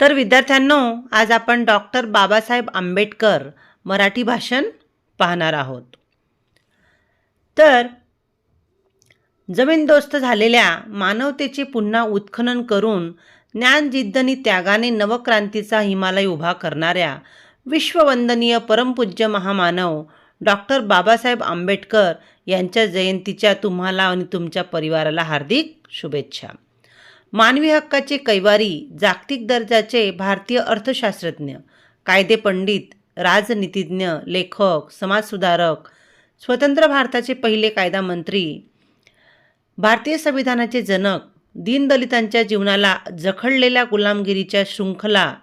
तर विद्यार्थ्यांनो आज आपण डॉक्टर बाबासाहेब आंबेडकर मराठी भाषण पाहणार आहोत. तर जमीनदोस्त झालेल्या मानवतेचे पुन्हा उत्खनन करून ज्ञानजिद्दनी त्यागाने नवक्रांतीचा हिमालय उभा करणाऱ्या विश्ववंदनीय परमपूज्य महामानव डॉक्टर बाबासाहेब आंबेडकर यांच्या जयंतीच्या तुम्हाला आणि तुमच्या परिवाराला हार्दिक शुभेच्छा. मानवी हक्काचे कैवारी जागतिक दर्जाचे भारतीय अर्थशास्त्रज्ञ कायदेपंडित राजनीतिज्ञ लेखक समाजसुधारक स्वतंत्र भारताचे पहिले कायदा मंत्री भारतीय संविधानाचे जनक दीनदलितांच्या जीवनाला जखडलेल्या गुलामगिरीच्या शृंखला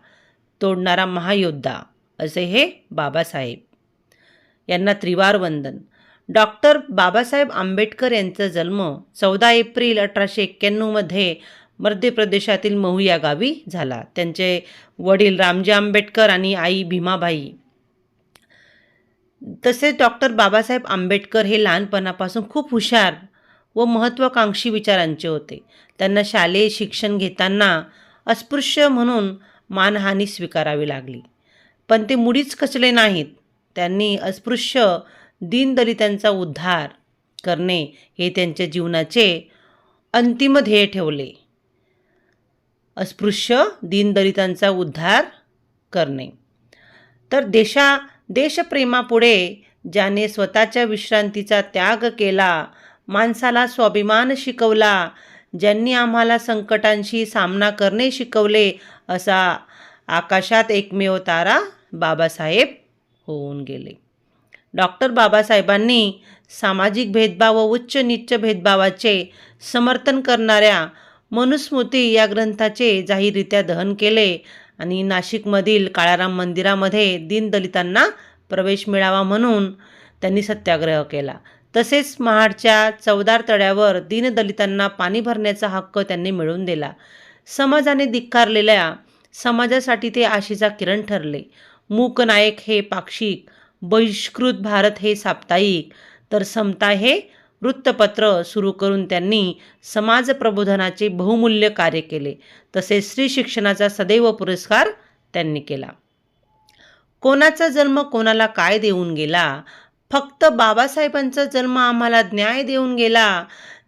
तोडणारा महायोद्धा असे हे बाबासाहेब. यांना त्रिवार वंदन. डॉक्टर बाबासाहेब आंबेडकर यांचा जन्म चौदा एप्रिल अठराशे एक्क्याण्णवमध्ये मध्य प्रदेशातील महू या गावी झाला. त्यांचे वडील रामजी आंबेडकर आणि आई भीमाबाई. तसेच डॉक्टर बाबासाहेब आंबेडकर हे लहानपणापासून खूप हुशार व महत्त्वाकांक्षी विचारांचे होते. त्यांना शालेय शिक्षण घेताना अस्पृश्य म्हणून मानहानी स्वीकारावी लागली. पण ते मुळीच खचले नाहीत. त्यांनी अस्पृश्य दीनदलितांचा उद्धार करणे हे त्यांच्या जीवनाचे अंतिम ध्येय ठेवले. अस्पृश्य दीनदलितांचा उद्धार करणे. तर देशा देशप्रेमापुढे ज्याने स्वतःच्या विश्रांतीचा त्याग केला माणसाला स्वाभिमान शिकवला ज्यांनी आम्हाला संकटांशी सामना करणे शिकवले असा आकाशात एकमेव तारा बाबासाहेब होऊन गेले. डॉक्टर बाबासाहेबांनी सामाजिक भेदभाव व उच्च नीच भेदभावाचे समर्थन करणाऱ्या मनुस्मृती या ग्रंथाचे जाहीररित्या दहन केले आणि नाशिकमधील काळाराम मंदिरामध्ये दीनदलितांना प्रवेश मिळावा म्हणून त्यांनी सत्याग्रह केला. तसेच महाडच्या चौदार तळ्यावर दीनदलितांना पाणी भरण्याचा हक्क त्यांनी मिळवून दिला. समाजाने धिक्कारलेल्या समाजासाठी ते आशेचा किरण ठरले. मूकनायक हे पाक्षिक बहिष्कृत भारत हे साप्ताहिक तर समता हे वृत्तपत्र सुरू करून त्यांनी समाज प्रबोधनाचे बहुमूल्य कार्य केले. तसेच स्त्री शिक्षणाचा सदैव पुरस्कार त्यांनी केला. कोणाचा जन्म कोणाला काय देऊन गेला? फक्त बाबासाहेबांचा जन्म आम्हाला न्याय देऊन गेला.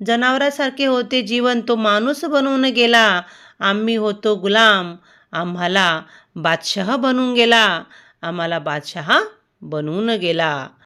जनावरासारखे होते जीवन तो माणूस बनवून गेला. आम्ही होतो गुलाम. आम्हाला बादशहा बनवून गेला. आम्हाला बादशहा बनवून गेला.